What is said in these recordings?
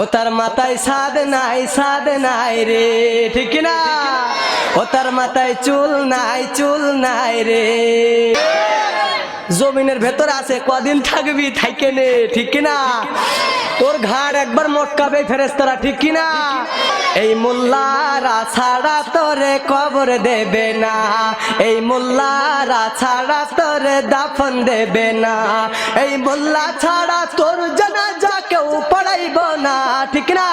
ও তার মাথায় সাদ নাই সাদ নাই রে, ঠিক না? ও তার মাথায় চুল নাই চুল নাই রে। জমিনের ভেতর আছে, কদিন থাকবি থাইকে নে, ঠিক না? তোর ঘাড় একবার মটকাবে ফেরেস্তারা ঠিক কিনা এই মোল্লারা ছাড়া তোরে কবর দেবে না। এই মোল্লারা ছাড়া তোরে দাফন দেবে না। এই মোল্লা ছাড়া তোর জানাজা কেউ পড়াইব না, ঠিক না?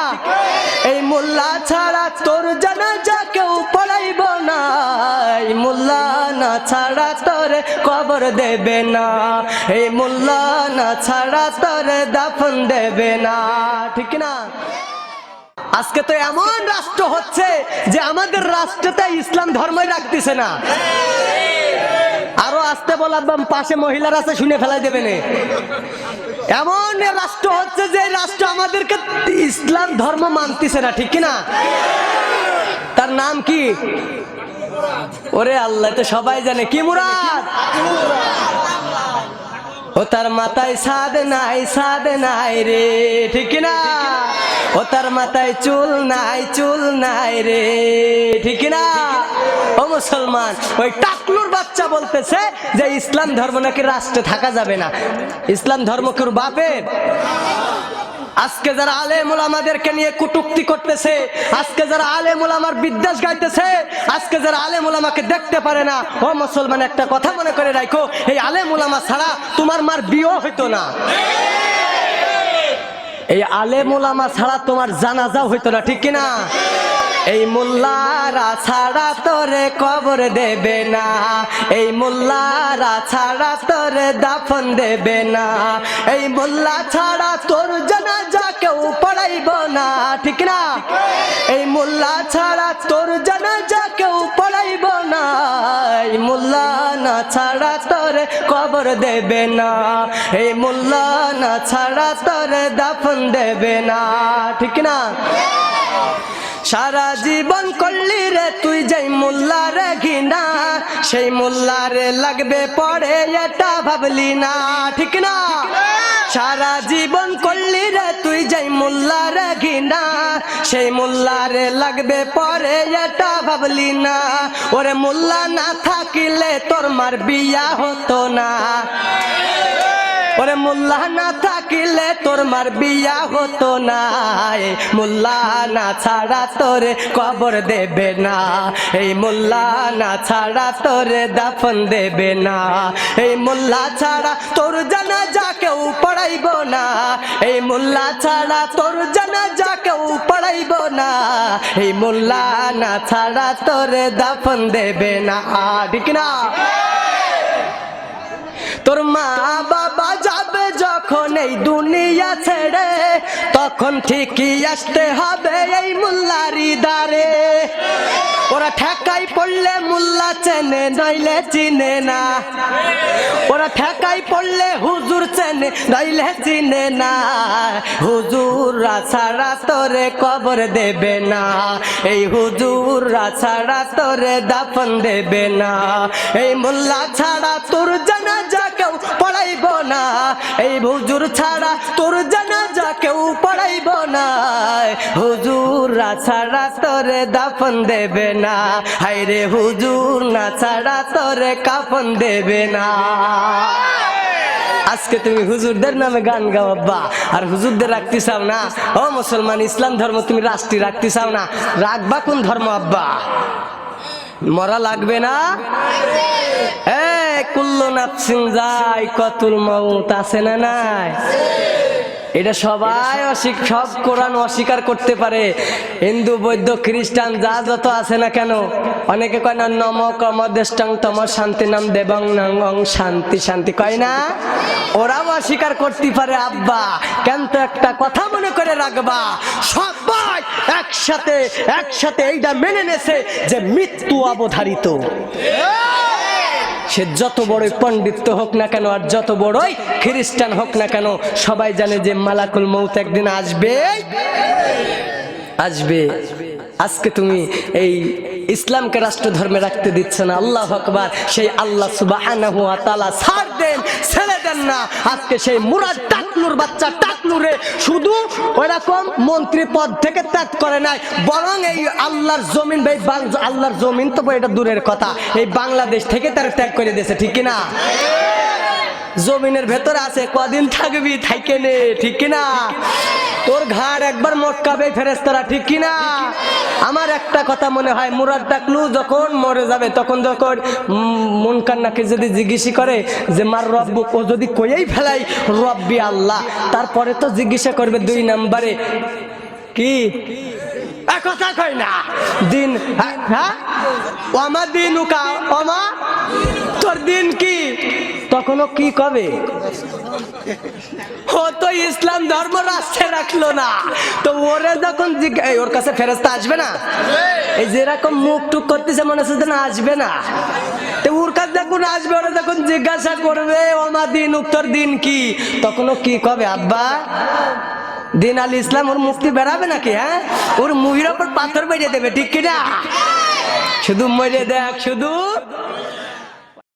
এই মোল্লা ছাড়া তোর জানাজা কেউ পড়াইব না। এই মোল্লা না ছাড়া তোরে কবর দেবে না। এই মোল্লা না ছাড়া তোরে দাফন দেবে না, ঠিক না? আজকে তো এমন রাষ্ট্র হচ্ছে যে আমাদের রাষ্ট্রতে ইসলাম ধর্মই রাখতেছে না। আরও আসতে বলাম পাশে মহিলার আছে, শুনে ফেলাই দেবে না। এমন রাষ্ট্র হচ্ছে যে রাষ্ট্র আমাদেরকে ইসলাম ধর্ম মানতেছে না, ঠিক না তার নাম কি? ওরে আল্লাহ তো সবাই জানে। কি মুরাদ? ও তার মাথায় সাদ নাই সাদ নাই রে, ঠিক না ও তার মাথায় চুল নাই চুল নাই রে, ঠিক না মুসলমান। ওই টাকলুর বাচ্চা বলতেছে যে ইসলাম ধর্ম নাকি রাষ্ট্রে থাকা যাবে না। ইসলাম ধর্ম কেউ বাপের? আজকে যারা আলেমুল আমাদেরকে নিয়ে কুটুক্তি করতেছে, আজকে যারা আলেমুল আমার বিদ্বেষ গাইতেছে, আজকে যারা আলেমুল আমাকে দেখতে পারে না, ও মুসলমান, একটা কথা মনে করে রাখো, এই আলেমুল আমা ছাড়া তোমার মার বিয়ে হইতো না। এই আলেমুল আমা ছাড়া তোমার জানাজাও হইতো না, ঠিক কিনা? এই মোল্লারা ছাড়া তোরে কবর দেবে না। এই মোল্লারা ছাড়া তোরে দাফন দেবে না। এই মোল্লা ছাড়া তোর জানাজা কেউ পড়াইব না, ঠিক না? এই মোল্লা ছাড়া তোর জানাজা কেউ পড়াইব না। এই মোল্লা না ছাড়া তোরে কবর দেবে না। এই মোল্লা না ছাড়া তোরে দাফন দেবে না, ঠিক না? সারা জীবন করলি রে, তুই যাই মোল্লারে ঘিনা সেই মোল্লারে লাগবে পরে এটা ভাবলি না, ঠিক না? সারা জীবন করলি রে, তুই যাই মোল্লারে ঘিনা সেই মোল্লারে লাগবে পরে এটা ভাবলি না। ওরে মোল্লা না থাকিলে তোর মার বিয়া হতো না। ওরে মোল্লা না থাকিলে তোর মার বিয়া হতো না এই মোল্লা না ছাড়া তোরে কবর দেবে না। এই মোল্লা না ছাড়া তোরে দাফন দেবে না। এই মোল্লা ছাড়া তোর জানা যা কেউ পড়াইব না। এই মোল্লা ছাড়া তোর জানা যা কেউ পড়াইব না। এই মোল্লা না ছাড়া তোরে দাফন দেবে না। ঠিক না তোর মা বাবা যাবে যখন এই দুনিয়া ছেড়ে, তখন ঠিকই আসতে হবে এই মুল্লারি দারে ওরা ঠেকাই পড়লে মুল্লা চেনে, নইলে চিনে না। ওরা ঠেকাই পড়লে হুজুর চেনে, নইলে চিনে না। হুজুর ছাড়া তোরে কবর দেবে না। এই হুজুর ছাড়া তোরে দাফন দেবে না। এই মোল্লা ছাড়া তোর না এই হুজুর ছাড়া তোর জানাজা কেউ পড়াইব না। হুজুর ছাড়া তোরে দাফন দেবে না। হাইরে হুজুর না ছাড়া তোরে কাফন দেবে না। আজকে তুমি হুজুরদের নামে গান গাও আব্বা। আর হুজুরদের রাখতে চাও না? ও মুসলমান ইসলাম ধর্ম তুমি রাষ্ট্রীয় রাখতে চাও না? রাখবা কোন ধর্ম আব্বা? মরা লাগবে না? এ অস্বীকার করতে পারে। হিন্দু, বৌদ্ধ, খ্রিস্টান, যা যত আছে না কেন, অনেকে কয় না নম কমদেষ্টাং তম শান্তি নাম দেবং নং শান্তি শান্তি। কয় না? ওরাও অস্বীকার করতে পারে, আব্বা। কিন্তু একটা কথা মনে করে রাখবা, সবাই একসাথে একসাথে এইটা মেনে নেছে যে মৃত্যু অবধারিত। সে যত বড়ই পণ্ডিত হোক না কেন আর যত বড়ই খ্রিস্টান হোক না কেন, সবাই জানে যে মালাকুল মৌত একদিন আসবে। আসবে। আজকে তুমি এই ইসলামকে রাষ্ট্র ধর্মে রাখতে দিচ্ছে না। আল্লাহ আকবার। সেই আল্লাহ সুবাহ ছাড় দেন, ছেড়ে দেন না। আজকে সেই মুরাদ টাকলুর বাচ্চা টাকলু নূরে শুধু ওইরকম মন্ত্রী পদ থেকে ত্যাগ করে নাই, বরং এই আল্লাহর জমিন, ভাই আল্লাহর জমিন তো এটা দূরের কথা। এই বাংলাদেশ থেকে তার ত্যাগ করে দিয়েছে, ঠিক না জমিনের ভেতরে আছে, কদিন থাকবি, থাইকে নে, ঠিক কিনা? তোর ঘাড় একবার মটকাবে ফেরেস্তারা ঠিক কিনা আমার একটা কথা মনে হয় মুরাদ ডাকলু যখন মরে যাবে তখন যখন কান্নাকে যদি জিজ্ঞেসি করে যে মার রব্ব ও যদি কইয়েই ফেলাই? রব্বি আল্লাহ তারপরে তো জিজ্ঞাসা করবে দুই নাম্বারে। কি? কথা কই না। দিন হ্যাঁ, হ্যাঁ? ওমা দিন উকা ওমা তোর দিন কি? তখনও কি কবে? ও তো ইসলাম ধর্ম রাস্তায় রাখল না। তো ওরে যখন ওর কাছে ফেরস্তা আসবে না? এই যেরকম মুখ টুক করতেছে, মনে হচ্ছে আসবে না। ওর কাছে দিন উত্তর দিন কি? তখনও কি কবে, আব্বা? দিন আল ইসলাম ওর মুক্তি বেড়াবে নাকি হ্যাঁ? ওর মুহির ওপর পাথর বেরিয়ে দেবে, ঠিক কিনা? শুধু মরে দেখ, শুধু